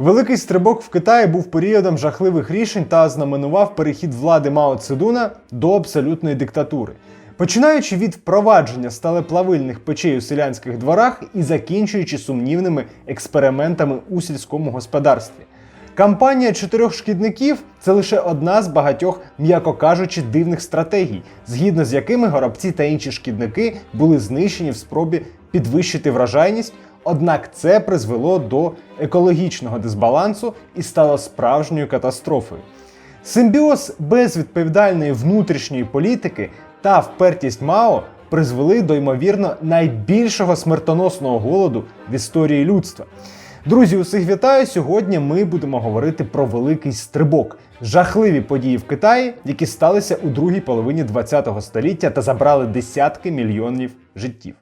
Великий стрибок в Китаї був періодом жахливих рішень та знаменував перехід влади Мао Цедуна до абсолютної диктатури. Починаючи від впровадження сталеплавильних печей у селянських дворах і закінчуючи сумнівними експериментами у сільському господарстві. Кампанія чотирьох шкідників це лише одна з багатьох, м'яко кажучи, дивних стратегій, згідно з якими горобці та інші шкідники були знищені в спробі підвищити врожайність. Однак це призвело до екологічного дисбалансу і стало справжньою катастрофою. Симбіоз безвідповідальної внутрішньої політики та впертість Мао призвели до ймовірно найбільшого смертоносного голоду в історії людства. Друзі, усіх вітаю! Сьогодні ми будемо говорити про великий стрибок, жахливі події в Китаї, які сталися у другій половині ХХ століття та забрали десятки мільйонів життів.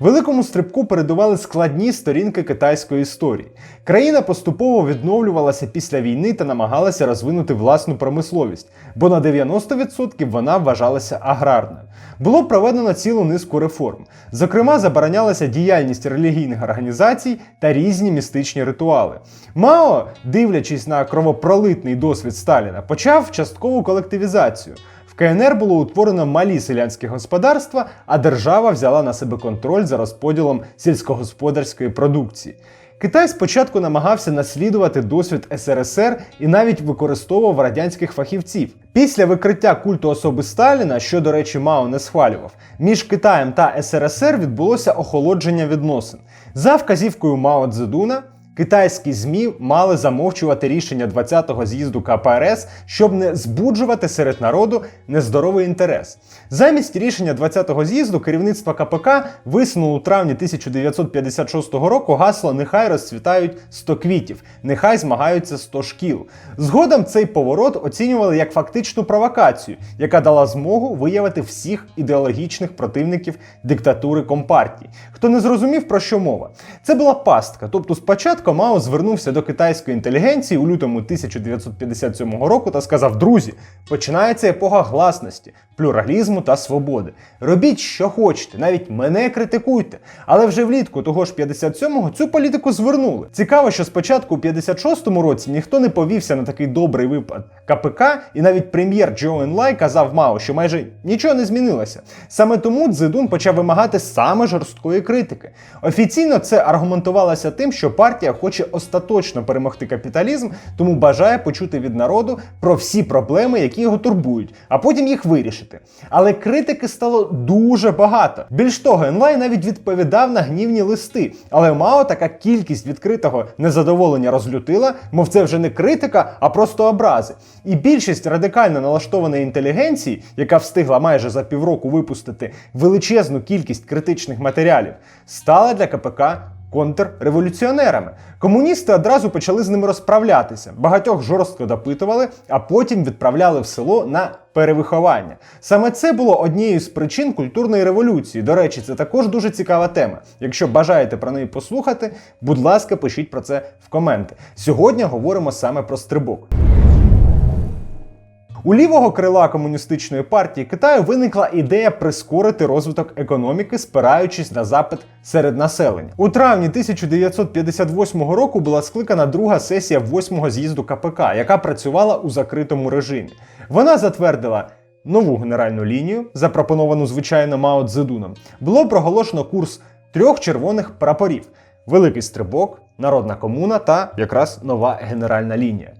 Великому стрибку передували складні сторінки китайської історії. Країна поступово відновлювалася після війни та намагалася розвинути власну промисловість, бо на 90% вона вважалася аграрною. Було проведено цілу низку реформ. Зокрема, заборонялася діяльність релігійних організацій та різні містичні ритуали. Мао, дивлячись на кровопролитний досвід Сталіна, почав часткову колективізацію. КНР було утворено малі селянські господарства, а держава взяла на себе контроль за розподілом сільськогосподарської продукції. Китай спочатку намагався наслідувати досвід СРСР і навіть використовував радянських фахівців. Після викриття культу особи Сталіна, що, до речі, Мао не схвалював, між Китаєм та СРСР відбулося охолодження відносин. За вказівкою Мао Цзедуна, Китайські ЗМІ мали замовчувати рішення 20-го з'їзду КПРС, щоб не збуджувати серед народу нездоровий інтерес. Замість рішення 20-го з'їзду керівництво КПК висунуло у травні 1956 року гасло Нехай розцвітають 100 квітів, нехай змагаються 100 шкіл. Згодом цей поворот оцінювали як фактичну провокацію, яка дала змогу виявити всіх ідеологічних противників диктатури компартії. Хто не зрозумів, про що мова? Це була пастка. Тобто, спочатку Мао звернувся до китайської інтелігенції у лютому 1957 року та сказав: Друзі, починається епоха гласності, плюралізму та свободи. Робіть, що хочете, навіть мене критикуйте. Але вже влітку того ж 57-го цю політику звернули. Цікаво, що спочатку у 56-му році ніхто не повівся на такий добрий випад КПК, і навіть прем'єр Джо Енлай казав Мао, що майже нічого не змінилося. Саме тому Цзедун почав вимагати саме жорсткої критики. Офіційно це аргументувалося тим, що партія хоче остаточно перемогти капіталізм, тому бажає почути від народу про всі проблеми, які його турбують, а потім їх вирішити. Але критики стало дуже багато. Більш того, Енлай навіть відповідав на гнівні листи. Але Мао така кількість відкритого незадоволення розлютила, мов це вже не критика, а просто образи. І більшість радикально налаштованої інтелігенції, яка встигла майже за півроку випустити величезну кількість критичних матеріалів, стала для КПК контрреволюціонерами. Комуністи одразу почали з ними розправлятися. Багатьох жорстко допитували, а потім відправляли в село на перевиховання. Саме це було однією з причин культурної революції. До речі, це також дуже цікава тема. Якщо бажаєте про неї послухати, будь ласка, пишіть про це в коменти. Сьогодні говоримо саме про стрибок. У лівого крила комуністичної партії Китаю виникла ідея прискорити розвиток економіки, спираючись на запит серед населення. У травні 1958 року була скликана друга сесія 8-го з'їзду КПК, яка працювала у закритому режимі. Вона затвердила. Нову генеральну лінію, запропоновану звичайно Мао Цзедуном, було проголошено курс трьох червоних прапорів: великий стрибок, народна комуна та якраз нова генеральна лінія.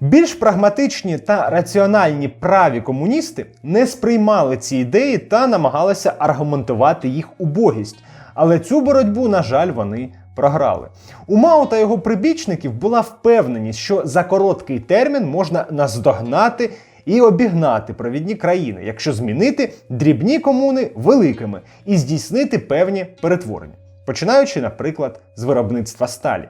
Більш прагматичні та раціональні праві комуністи не сприймали ці ідеї та намагалися аргументувати їх убогість. Але цю боротьбу, на жаль, вони програли. У Мао та його прибічників була впевненість, що за короткий термін можна наздогнати і обігнати провідні країни, якщо змінити дрібні комуни великими і здійснити певні перетворення, починаючи, наприклад, з виробництва сталі.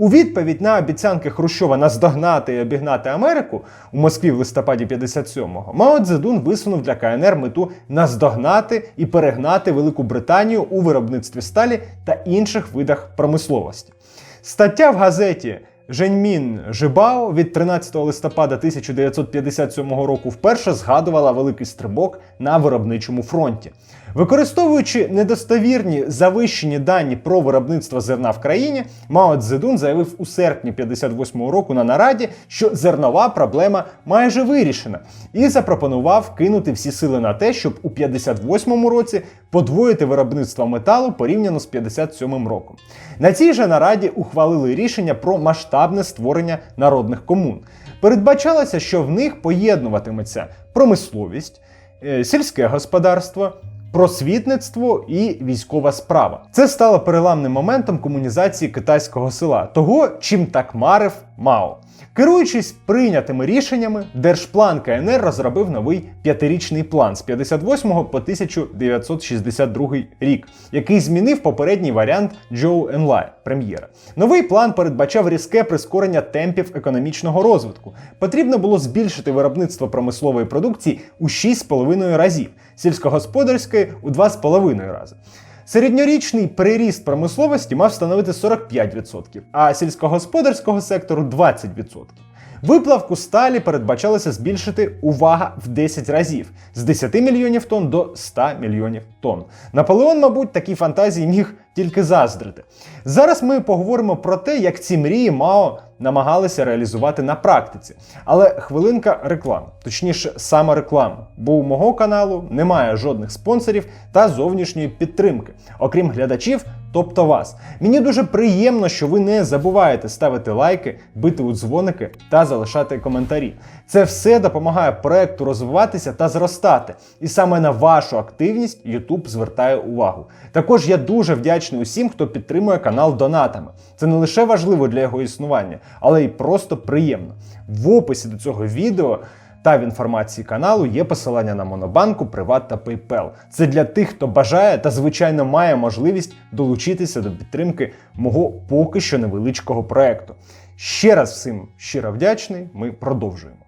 У відповідь на обіцянки Хрущова наздогнати і обігнати Америку у Москві в листопаді 57-го, Мао Цзедун висунув для КНР мету наздогнати і перегнати Велику Британію у виробництві сталі та інших видах промисловості. Стаття в газеті Женьмін Жибао від 13 листопада 1957 року вперше згадувала великий стрибок на виробничому фронті. Використовуючи недостовірні завищені дані про виробництво зерна в країні, Мао Цзедун заявив у серпні 58-го року на нараді, що зернова проблема майже вирішена, і запропонував кинути всі сили на те, щоб у 58-му році подвоїти виробництво металу порівняно з 57-м роком. На цій же нараді ухвалили рішення про масштабне створення народних комун. Передбачалося, що в них поєднуватиметься промисловість, е, сільське господарство. Просвітництво і військова справа. Це стало переламним моментом комунізації китайського села, того, чим так марив Мао. Керуючись прийнятими рішеннями, Держплан КНР розробив новий п'ятирічний план з 58 по 1962 рік, який змінив попередній варіант Джоу Енлай, прем'єра. Новий план передбачав різке прискорення темпів економічного розвитку. Потрібно було збільшити виробництво промислової продукції у 6,5 разів, сільськогосподарської у 2,5 рази. Середньорічний приріст промисловості мав становити 45%, а сільськогосподарського сектору 20%. Виплавку сталі передбачалося збільшити увага в 10 разів з 10 мільйонів тонн до 100 мільйонів тонн. Наполеон, мабуть, такі фантазії міг тільки заздрити. Зараз ми поговоримо про те, як ці мрії Мао намагалися реалізувати на практиці. Але хвилинка реклами, точніше, саме реклами, бо у мого каналу немає жодних спонсорів та зовнішньої підтримки, окрім глядачів, тобто вас. Мені дуже приємно, що ви не забуваєте ставити лайки, бити у дзвоники та залишати коментарі. Це все допомагає проекту розвиватися та зростати. І саме на вашу активність YouTube звертає увагу. Також я дуже вдячний усім, хто підтримує канал донатами. Це не лише важливо для його існування, але й просто приємно. В описі до цього відео. Та в інформації каналу є посилання на Монобанку, Приват та PayPal. Це для тих, хто бажає та, звичайно, має можливість долучитися до підтримки мого поки що невеличкого проекту. Ще раз всім щиро вдячний. Ми продовжуємо.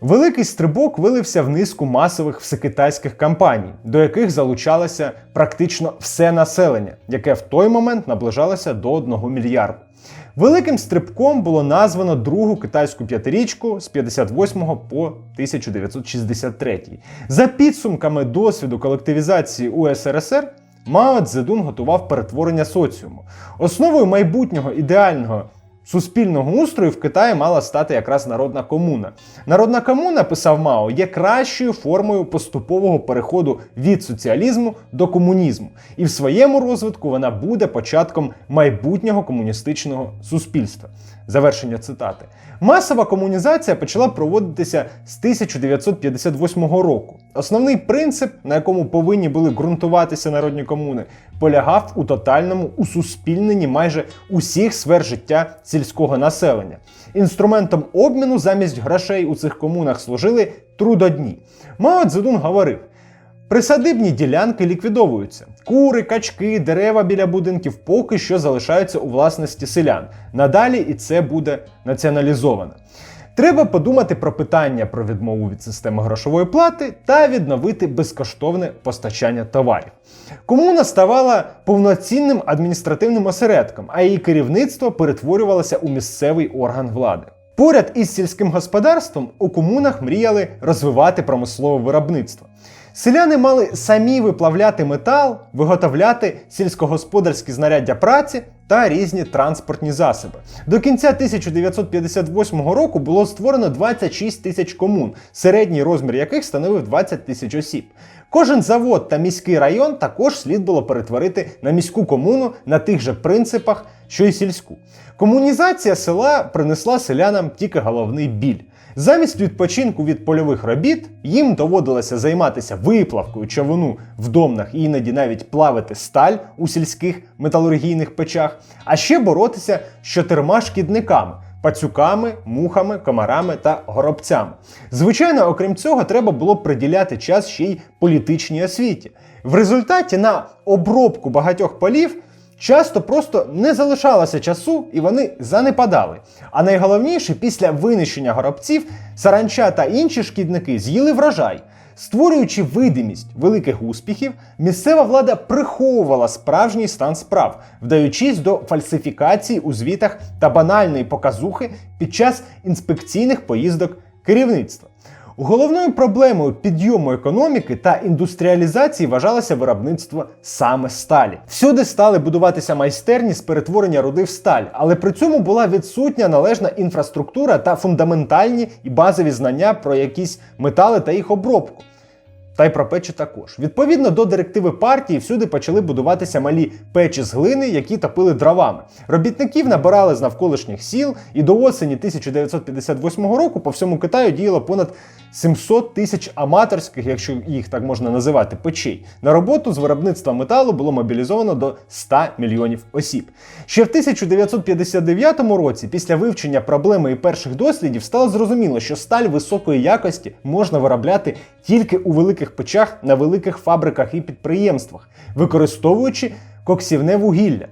Великий стрибок вилився в низку масових всекитайських кампаній, до яких залучалося практично все населення, яке в той момент наближалося до 1 мільярда. Великим стрибком було названо другу китайську п'ятирічку з 58 по 1963. За підсумками досвіду колективізації УСРСР, Мао Цзедун готував перетворення соціуму. Основою майбутнього ідеального суспільного устрою в Китаї мала стати якраз народна комуна. Народна комуна, писав Мао, є кращою формою поступового переходу від соціалізму до комунізму, і в своєму розвитку вона буде початком майбутнього комуністичного суспільства. Завершення цитати. Масова комунізація почала проводитися з 1958 року. Основний принцип, на якому повинні були ґрунтуватися народні комуни, полягав у тотальному усуспільненні майже усіх сфер життя сільського населення. Інструментом обміну замість грошей у цих комунах служили трудодні. Мао Цзедун говорив. Присадибні ділянки ліквідовуються. Кури, качки, дерева біля будинків поки що залишаються у власності селян. Надалі і це буде націоналізовано. Треба подумати про питання про відмову від системи грошової плати та відновити безкоштовне постачання товарів. Комуна ставала повноцінним адміністративним осередком, а її керівництво перетворювалося у місцевий орган влади. Поряд із сільським господарством у комунах мріяли розвивати промислове виробництво. Селяни мали самі виплавляти метал, виготовляти сільськогосподарські знаряддя праці та різні транспортні засоби. До кінця 1958 року було створено 26 тисяч комун, середній розмір яких становив 20 тисяч осіб. Кожен завод та міський район також слід було перетворити на міську комуну на тих же принципах, що й сільську. Комунізація села принесла селянам тільки головний біль. Замість відпочинку від польових робіт їм доводилося займатися виплавкою човуну в домнах і іноді навіть плавити сталь у сільських металургійних печах, а ще боротися з чотирма шкідниками. Пацюками, мухами, комарами та горобцями. Звичайно, окрім цього, треба було приділяти час ще й політичній освіті. В результаті на обробку багатьох полів часто просто не залишалося часу і вони занепадали. А найголовніше, після винищення горобців, саранча та інші шкідники з'їли врожай. Створюючи видимість великих успіхів, місцева влада приховувала справжній стан справ, вдаючись до фальсифікацій у звітах та банальної показухи під час інспекційних поїздок керівництва. Головною проблемою підйому економіки та індустріалізації вважалося виробництво саме сталі. Всюди стали будуватися майстерні з перетворення руди в сталь, але при цьому була відсутня належна інфраструктура та фундаментальні і базові знання про якісь метали та їх обробку. Та й про печі також. Відповідно до директиви партії, всюди почали будуватися малі печі з глини, які топили дровами. Робітників набирали з навколишніх сіл, і до осені 1958 року по всьому Китаю діяло понад 700 тисяч аматорських, якщо їх так можна називати, печей. На роботу з виробництва металу було мобілізовано до 100 мільйонів осіб. Ще в 1959 році, після вивчення проблеми і перших дослідів, стало зрозуміло, що сталь високої якості можна виробляти тільки у великих печах на великих фабриках і підприємствах, використовуючи коксівне вугілля.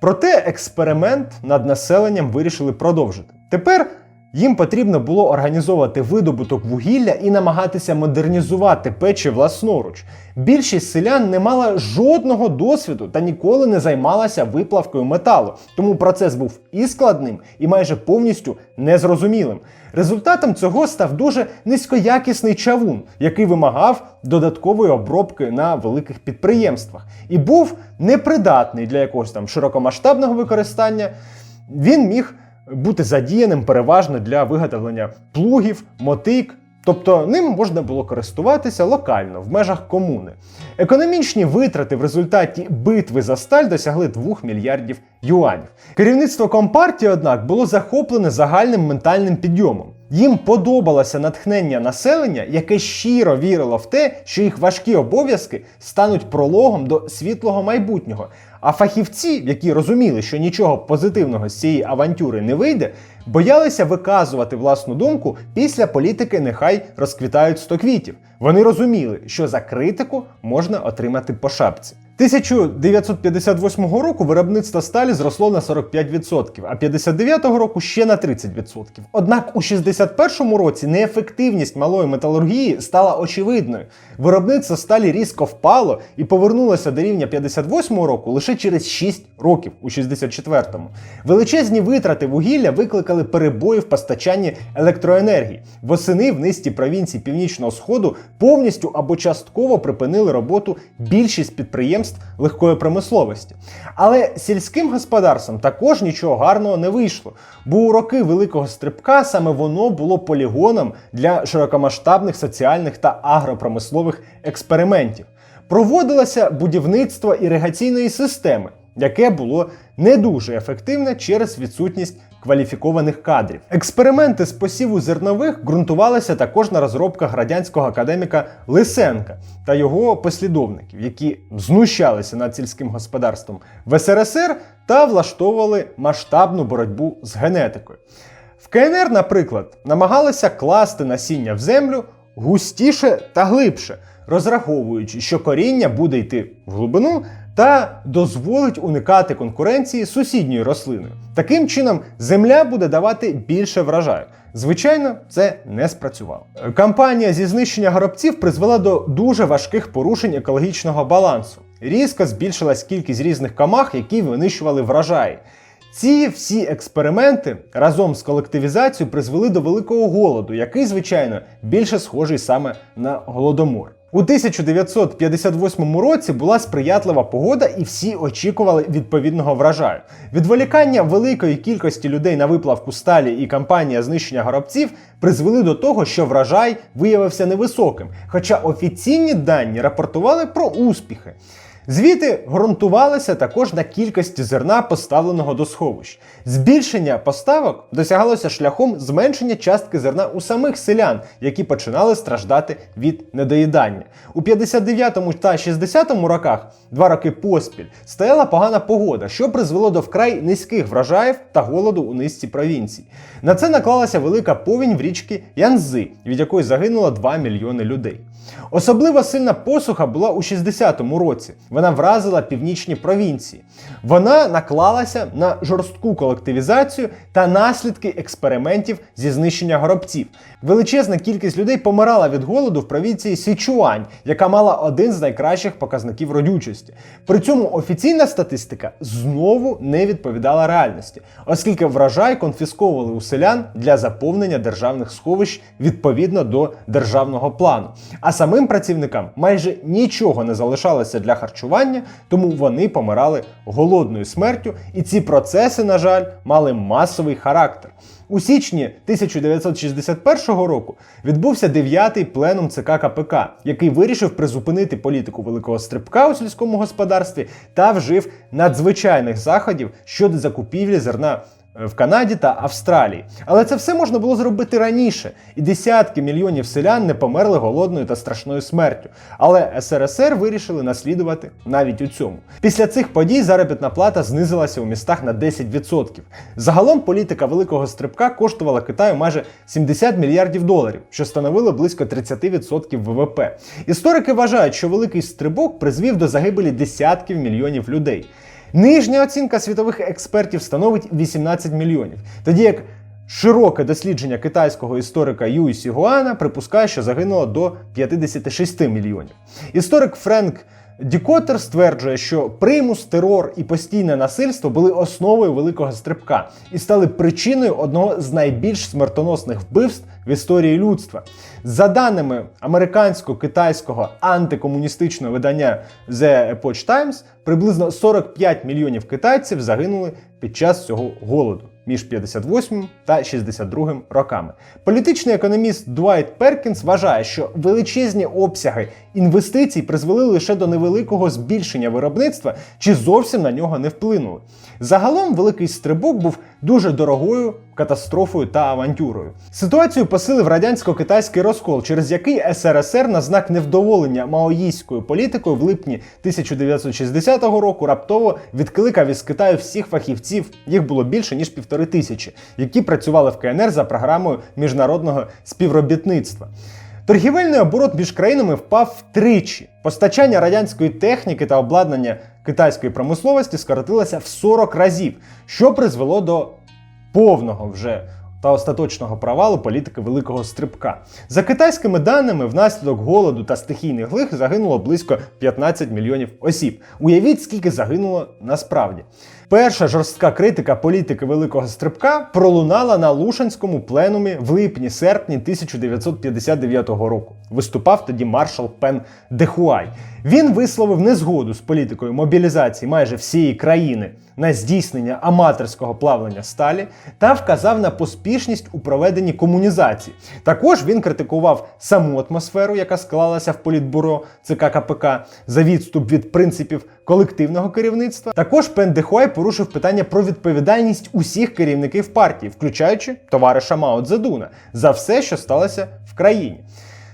Проте експеримент над населенням вирішили продовжити. Тепер їм потрібно було організовувати видобуток вугілля і намагатися модернізувати печі власноруч. Більшість селян не мала жодного досвіду та ніколи не займалася виплавкою металу, тому процес був і складним, і майже повністю незрозумілим. Результатом цього став дуже низькоякісний чавун, який вимагав додаткової обробки на великих підприємствах, і був непридатний для якогось там широкомасштабного використання. Він міг бути задіяним переважно для виготовлення плугів, мотик. Тобто ним можна було користуватися локально в межах комуни. Економічні витрати в результаті битви за сталь досягли 2 мільярдів юанів. Керівництво компартії, однак, було захоплене загальним ментальним підйомом. Їм подобалося натхнення населення, яке щиро вірило в те, що їх важкі обов'язки стануть прологом до світлого майбутнього. А фахівці, які розуміли, що нічого позитивного з цієї авантюри не вийде, боялися виказувати власну думку після політики нехай розквітають сто квітів. Вони розуміли, що за критику можна отримати по шапці. 1958 року виробництво сталі зросло на 45%, а 59-го року ще на 30%. Однак у 61-му році неефективність малої металургії стала очевидною. Виробництво сталі різко впало і повернулося до рівня 58-го року лише через 6 років у 64-му. Величезні витрати вугілля викликали перебої в постачанні електроенергії. Восени в низці провінцій Північного Сходу повністю або частково припинили роботу більшість підприємств легкої промисловості. Але сільським господарством також нічого гарного не вийшло, бо у роки великого стрибка саме воно було полігоном для широкомасштабних соціальних та агропромислових експериментів. Проводилося будівництво іригаційної системи, яке було не дуже ефективне через відсутність кваліфікованих кадрів. Експерименти з посіву зернових ґрунтувалися також на розробках радянського академіка Лисенка та його послідовників, які знущалися над сільським господарством в СРСР та влаштовували масштабну боротьбу з генетикою. В КНР, наприклад, намагалися класти насіння в землю густіше та глибше, розраховуючи, що коріння буде йти в глибину та дозволить уникати конкуренції з сусідньою рослиною. Таким чином, земля буде давати більше врожаю. Звичайно, це не спрацювало. Кампанія зі знищення горобців призвела до дуже важких порушень екологічного балансу. Різко збільшилась кількість різних камах, які винищували врожаї. Ці всі експерименти разом з колективізацією призвели до великого голоду, який, звичайно, більше схожий саме на голодомор. У 1958 році була сприятлива погода, і всі очікували відповідного врожаю. Відволікання великої кількості людей на виплавку сталі і кампанія знищення горобців призвели до того, що врожай виявився невисоким, хоча офіційні дані рапортували про успіхи. Звіти ґрунтувалися також на кількості зерна, поставленого до сховищ. Збільшення поставок досягалося шляхом зменшення частки зерна у самих селян, які починали страждати від недоїдання. У 59-му та 60-му роках, два роки поспіль, стояла погана погода, що призвело до вкрай низьких врожаїв та голоду у низці провінцій. На це наклалася велика повінь в річці Янзи, від якої загинуло 2 мільйони людей. Особливо сильна посуха була у 60-му році. Вона вразила північні провінції. Вона наклалася на жорстку колективізацію та наслідки експериментів зі знищення горобців. Величезна кількість людей помирала від голоду в провінції Січуань, яка мала один з найкращих показників родючості. При цьому офіційна статистика знову не відповідала реальності, оскільки врожай конфісковували у селян для заповнення державних сховищ відповідно до державного плану. А самим працівникам майже нічого не залишалося для харчування, тому вони помирали голодною смертю, і ці процеси, на жаль, мали масовий характер. У січні 1961 року відбувся дев'ятий пленум ЦК КПК, який вирішив призупинити політику великого стрибка у сільському господарстві та вжив надзвичайних заходів щодо закупівлі зерна в Канаді та Австралії. Але це все можна було зробити раніше, і десятки мільйонів селян не померли голодною та страшною смертю. Але СРСР вирішили наслідувати навіть у цьому. Після цих подій заробітна плата знизилася у містах на 10%. Загалом політика великого стрибка коштувала Китаю майже 70 мільярдів доларів, що становило близько 30% ВВП. Історики вважають, що великий стрибок призвів до загибелі десятків мільйонів людей. Нижня оцінка світових експертів становить 18 мільйонів, тоді як широке дослідження китайського історика Юй Сігуана припускає, що загинуло до 56 мільйонів. Історик Френк Дікотер стверджує, що примус, терор і постійне насильство були основою великого стрибка і стали причиною одного з найбільш смертоносних вбивств в історії людства. За даними американсько-китайського антикомуністичного видання The Epoch Times, приблизно 45 мільйонів китайців загинули під час цього голоду між 58 та 62 роками. Політичний економіст Дуайт Перкінс вважає, що величезні обсяги інвестицій призвели лише до невеликого збільшення виробництва чи зовсім на нього не вплинули. Загалом великий стрибок був дуже дорогою катастрофою та авантюрою. Ситуацію посилив радянсько-китайський розкол, через який СРСР на знак невдоволення маоїстською політикою в липні 1960 року раптово відкликав із Китаю всіх фахівців, їх було більше ніж півтори тисячі, які працювали в КНР за програмою міжнародного співробітництва. Торгівельний оборот між країнами впав втричі. Постачання радянської техніки та обладнання китайської промисловості скоротилася в 40 разів, що призвело до повного вже та остаточного провалу політики великого стрибка. За китайськими даними, внаслідок голоду та стихійних лих загинуло близько 15 мільйонів осіб. Уявіть, скільки загинуло насправді. Перша жорстка критика політики великого стрибка пролунала на Лушанському пленумі в липні-серпні 1959 року. Виступав тоді маршал Пен Дехуай. Він висловив незгоду з політикою мобілізації майже всієї країни на здійснення аматорського плавлення сталі та вказав на поспішність у проведенні комунізації. Також він критикував саму атмосферу, яка склалася в політбюро ЦК КПК за відступ від принципів колективного керівництва. Також Пен Дехуай порушив питання про відповідальність усіх керівників партії, включаючи товариша Мао Цзедуна, за все, що сталося в країні.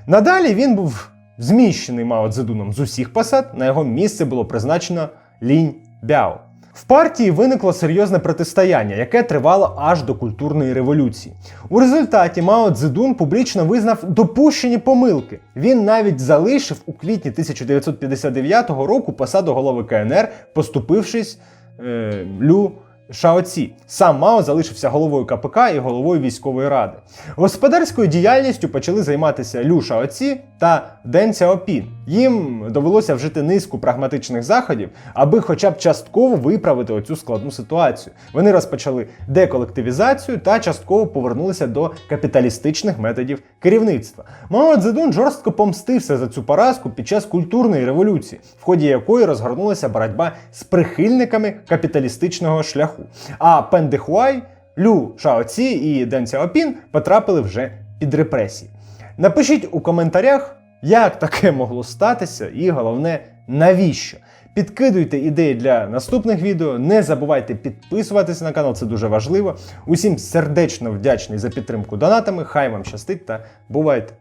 Надалі він був зміщений Мао Цзедуном з усіх посад, на його місце було призначено Лінь Бяо. В партії виникло серйозне протистояння, яке тривало аж до культурної революції. У результаті Мао Цзедун публічно визнав допущені помилки. Він навіть залишив у квітні 1959 року посаду голови КНР, поступившись е, Лю Шаоці. Сам Мао залишився головою КПК і головою військової ради. Господарською діяльністю почали займатися Лю Шаоці та Ден Цяопін. Їм довелося вжити низку прагматичних заходів, аби хоча б частково виправити оцю складну ситуацію. Вони розпочали деколективізацію та частково повернулися до капіталістичних методів керівництва. Мао Цзедун жорстко помстився за цю поразку під час культурної революції, в ході якої розгорнулася боротьба з прихильниками капіталістичного шляху. А Пен Дехуай, Лю Шаоці і Ден Цяопін потрапили вже під репресії. Напишіть у коментарях, як таке могло статися, і головне, навіщо. Підкидуйте ідеї для наступних відео. Не забувайте підписуватися на канал, це дуже важливо. Усім сердечно вдячний за підтримку донатами. Хай вам щастить та бувайте!